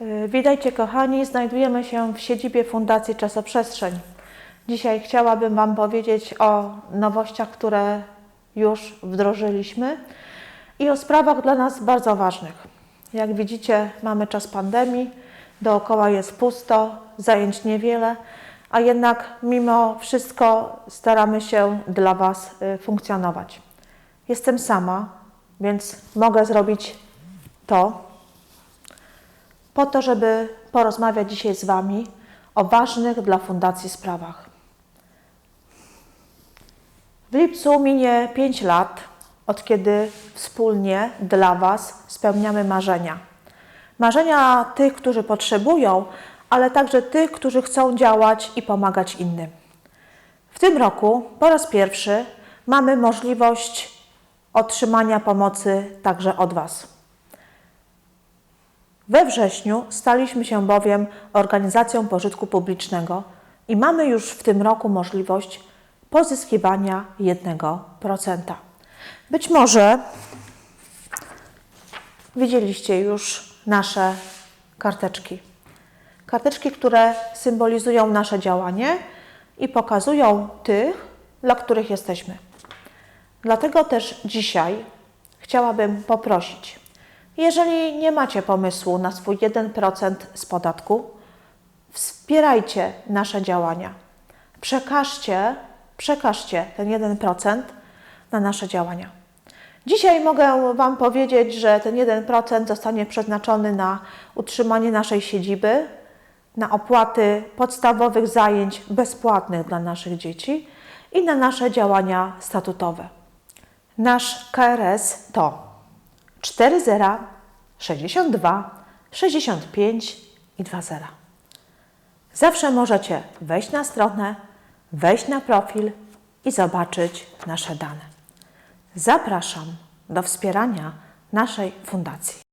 Y, Witajcie kochani, znajdujemy się w siedzibie Fundacji Czasoprzestrzeń. Dzisiaj chciałabym Wam powiedzieć o nowościach, które już wdrożyliśmy i o sprawach dla nas bardzo ważnych. Jak widzicie, mamy czas pandemii, dookoła jest pusto, zajęć niewiele, a jednak mimo wszystko staramy się dla Was y, funkcjonować. Jestem sama, więc mogę zrobić to, po to, żeby porozmawiać dzisiaj z Wami o ważnych dla Fundacji sprawach. W lipcu minie 5 lat, od kiedy wspólnie dla Was spełniamy marzenia. Marzenia tych, którzy potrzebują, ale także tych, którzy chcą działać i pomagać innym. W tym roku po raz pierwszy mamy możliwość otrzymania pomocy także od Was. We wrześniu staliśmy się bowiem organizacją pożytku publicznego i mamy już w tym roku możliwość pozyskiwania 1%. Być może widzieliście już nasze karteczki. Karteczki, które symbolizują nasze działanie i pokazują tych, dla których jesteśmy. Dlatego też dzisiaj chciałabym poprosić, jeżeli nie macie pomysłu na swój 1% z podatku, wspierajcie nasze działania. Przekażcie, przekażcie ten 1% na nasze działania. Dzisiaj mogę Wam powiedzieć, że ten 1% zostanie przeznaczony na utrzymanie naszej siedziby, na opłaty podstawowych zajęć bezpłatnych dla naszych dzieci i na nasze działania statutowe. Nasz KRS to 40 62 65 i 20. Zawsze możecie wejść na stronę, wejść na profil i zobaczyć nasze dane. Zapraszam do wspierania naszej fundacji.